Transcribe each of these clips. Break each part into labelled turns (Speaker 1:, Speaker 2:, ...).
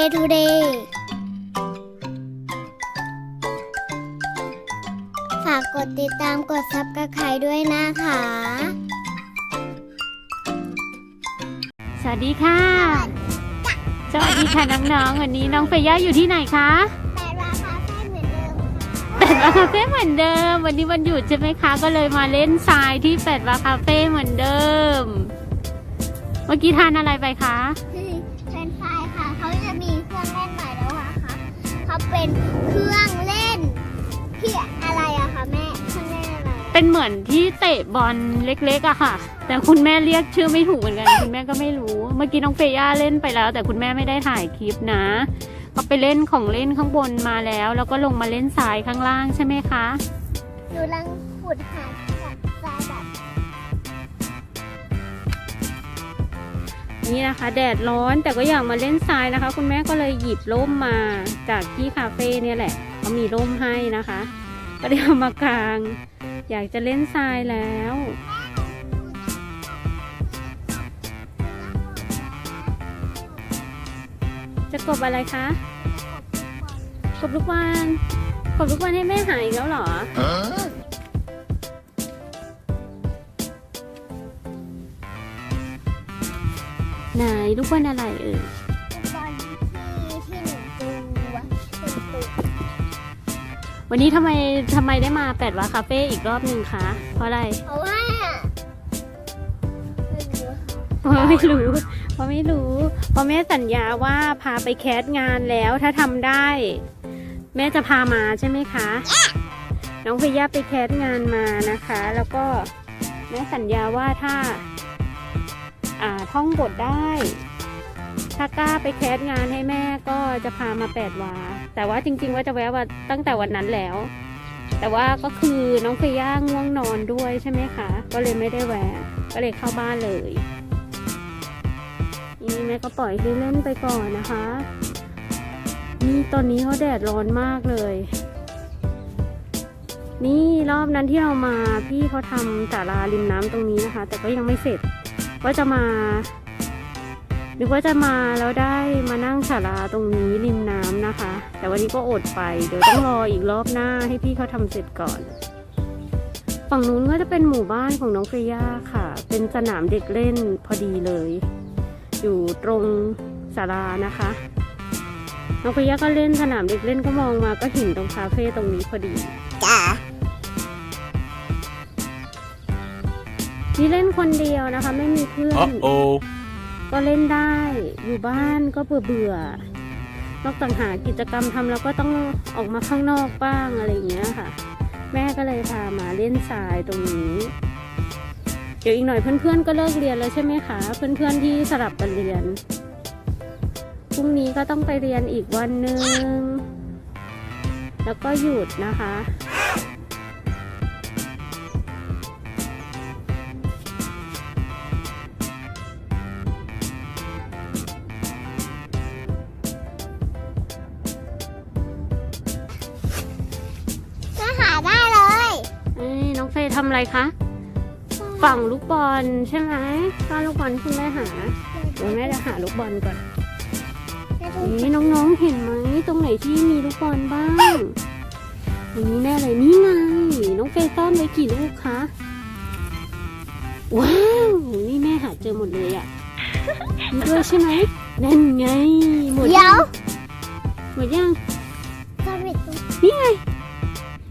Speaker 1: Day Today ฝากกดติดตามกดซับกระไครด้วยนะคะ
Speaker 2: สวัสดีค่ะ สวัสดีค่ะน้องๆ วันนี้น้องเฟย่าอยู่ที่ไหนคะ
Speaker 1: แต่ราคาแค่เหมือนเดิมค่ะ
Speaker 2: แปดวาคาเฟ่เหมือนเดิม วันนี้วันหยุดใช่ไหมคะ ก็เลยมาเล่นทรายที่แปดวาคาเฟ่เหมือนเดิม เมื่อกี้ทานอะไรไปคะ
Speaker 1: เขาเป็นเครื่องเล่นที่อะไรอะคะแม่เครื่องเล่นอะไร
Speaker 2: เป็นเหมือนที่เตะบอลเล็กๆอะค่ะ แต่คุณแม่เรียกชื่อไม่ถูกเหมือนกัน คุณแม่ก็ไม่รู้ เมื่อกี้น้องเฟย่าเล่นไปแล้ว แต่คุณแม่ไม่ได้ถ่ายคลิปนะก็ไปเล่นของเล่นข้างบนมาแล้ว แล้วก็ลงมาเล่นทรายข้างล่างใช่ไหมคะ
Speaker 1: หนูลังขุดหา
Speaker 2: นี่นะคะ แดดร้อนแต่ก็อยากมาเล่นทรายนะคะ คุณแม่ก็เลยหยิบร่มมาจากที่คาเฟ่เนี่ยแหละเขามีร่มให้นะคะ ก็ได้เอามากาง อยากจะเล่นทรายแล้วจะกบอะไรคะกบลูกวานกบลูกวานให้แม่หายแล้วเหรอ ไหนลูกวานอะไรเอ่ย
Speaker 1: บอลที่ที่หนูตุ๊ก
Speaker 2: วันนี้ทำไมทำไมได้มาแปดวาคาเฟ่อีกรอบหนึ่งคะ เพราะอะไร
Speaker 1: เพราะว่าไม่รู้ค่ะ
Speaker 2: เพราะไม่รู้เพราะไม่รู้เพราะแม่สัญญาว่าพาไปแคสงานแล้วถ้าทำได้ แม่จะพามาใช่ไหมคะ น้องพย่าไปแคสงานมานะคะ แล้วก็แม่สัญญาว่าถ้า ท่องบทได้ ถ้ากล้าไปแคสงานให้แม่ก็จะพามาแปดวา แต่ว่าจริง ๆ ว่าจะแวะว่าตั้งแต่วันนั้นแล้ว แต่ว่าก็คือน้องเฟย่าง่วงนอนด้วยใช่ไหมคะ ก็เลยไม่ได้แวะ ก็เลยเข้าบ้านเลยนี่แม่ก็ปล่อยให้เล่นไปก่อนนะคะ นี่ตอนนี้เขาแดดร้อนมากเลยนี่รอบนั้นที่เรามาพี่เขาทำศาลาริมน้ำตรงนี้นะคะ แต่ก็ยังไม่เสร็จ ว่าจะมานึกว่าจะมาแล้วได้มานั่งศาลาตรงนี้ริมน้ำนะคะ แต่วันนี้ก็อดไป เดี๋ยวต้องรออีกรอบหน้าให้พี่เขาทำเสร็จก่อน ฝั่งนู้นก็จะเป็นหมู่บ้านของน้องเฟย่าค่ะ เป็นสนามเด็กเล่นพอดีเลย อยู่ตรงศาลานะคะ น้องเฟย่าก็เล่นสนามเด็กเล่นก็มองมาก็เห็นตรงคาเฟ่ตรงนี้พอดี นี่เล่นคนเดียวนะคะ ไม่มีเพื่อน
Speaker 3: Uh-oh.
Speaker 2: ก็เล่นได้อยู่บ้านก็เบื่อเบื่อๆนอกจากหากิจกรรมทำแล้วก็ต้องออกมาข้างนอกบ้างอะไรอย่างเงี้ยค่ะ แม่ก็เลยพามาเล่นทรายตรงนี้ เดี๋ยวอีกหน่อยเพื่อนๆก็เลิกเรียนแล้วใช่ไหมคะ เพื่อนๆที่สลับกันเรียนพรุ่งนี้ก็ต้องไปเรียนอีกวันหนึ่งแล้วก็หยุดนะคะำอะไรคะฝั่งลูกบอลใช่ไหมก็ลูกบอลคุณแม่หาเดี๋ยวแม่จะหาลูกบอลก่อนนี่น้องๆเห็นไหมตรงไหนที่มีลูกบอลบ้างตรงนี้แน่เลยนี่ไงน้องเฟยซ่อนไว้กี่ลูกคะว้าวนี่แม่หาเจอหมดเลยอะนี่ด้วยใช่ไหมนั่นไงหมด
Speaker 1: เดี๋
Speaker 2: ยั
Speaker 1: ยว
Speaker 2: งหมดยัง
Speaker 1: สวิตช์ตรง
Speaker 2: นี่ไง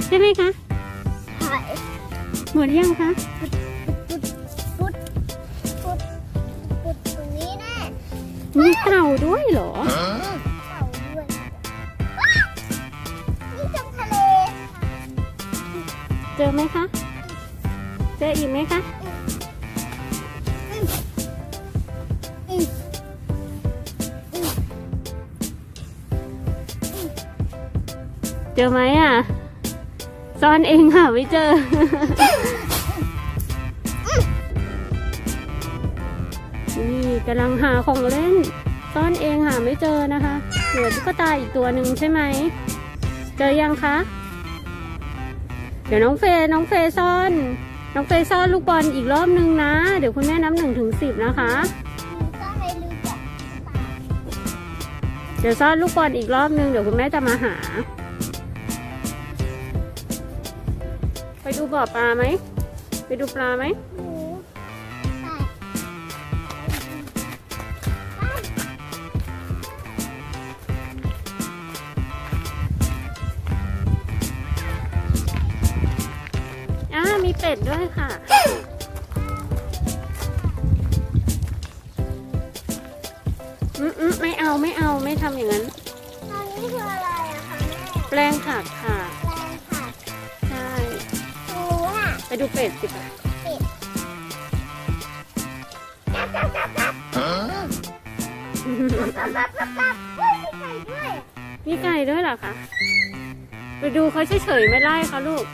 Speaker 2: ใช่ไหมคะ
Speaker 1: ถ่าย
Speaker 2: หมดยังคะ
Speaker 1: ปุดปุดปุดปุดตรงนี้แน่
Speaker 2: มีเต่าด้วยเหรอ
Speaker 3: Huh?
Speaker 1: เต่าด้วยว้าวนี่จมทะเล
Speaker 2: เจอไหมคะ เจออีกไหมคะ เจอไหมอะ ซ่อนเองค่ะไม่เจอ นี่กำลังหาของเล่น ซ่อนเองหาไม่เจอนะคะ เหลือตุ๊กตาอีกตัวหนึ่งใช่ไหม เจอยังคะ เดี๋ยวน้องเฟย์น้องเฟย์ซ่อน น้องเฟย์ซ่อนลูกบอลอีกรอบนึงนะ เดี๋ยวคุณแม่นับหนึ่งถึงสิบนะคะ
Speaker 1: เลยลืมจับตา
Speaker 2: เดี๋ยวซ่อนลูกบอลอีกรอบนึง เดี๋ยวคุณแม่จะมาหา ดูบ่อปลาไหม ไปดูปลาไหม
Speaker 1: หนูใส่ไป
Speaker 2: อ่ามีเป็ดด้วยค่ะ อืมอืมไม่เอาไม่เอาไม่ทำอย่างนั้น
Speaker 1: ตอนนี้คืออะไรอะคะแม่
Speaker 2: แปลงผักค่ะ
Speaker 1: แรงค่ะ
Speaker 2: ไปดูเป็ดสิคะ
Speaker 1: มีไก่ด้วย
Speaker 2: เหรอคะไปดูเขาเฉยเฉยไม่ไล่เขาลูก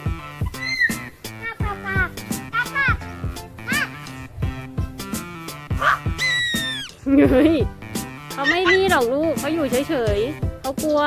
Speaker 2: เฮ้ยเขาไม่นี่หรอกลูกเขาอยู่เฉยเฉยเขากลัว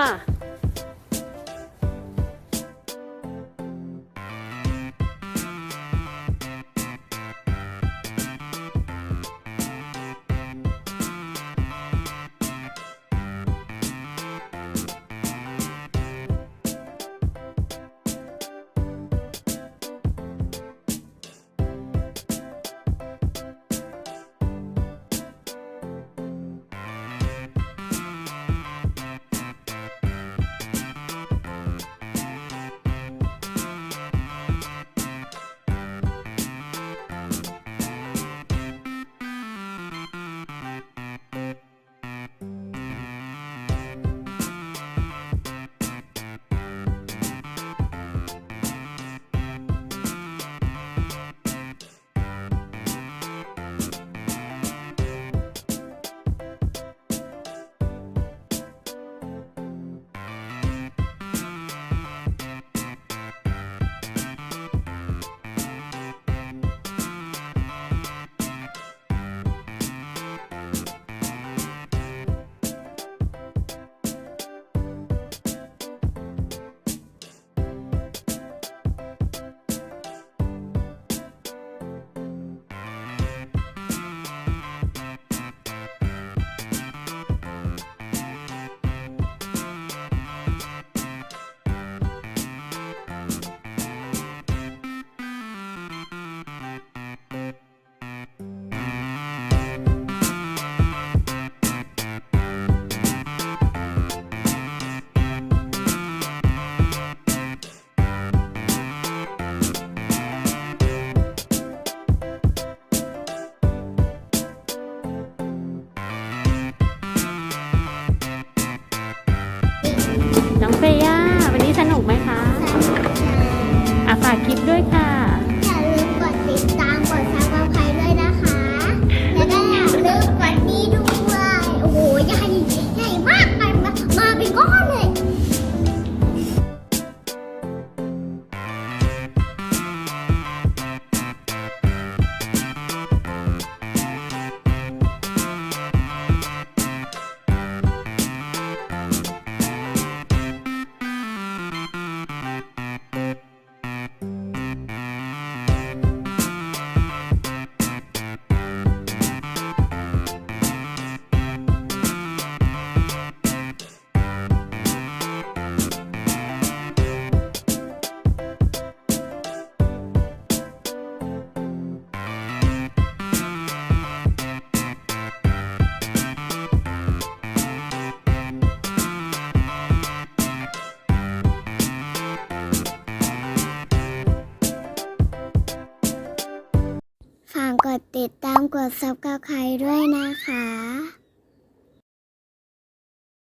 Speaker 1: กดซับกับใครด้วยนะคะ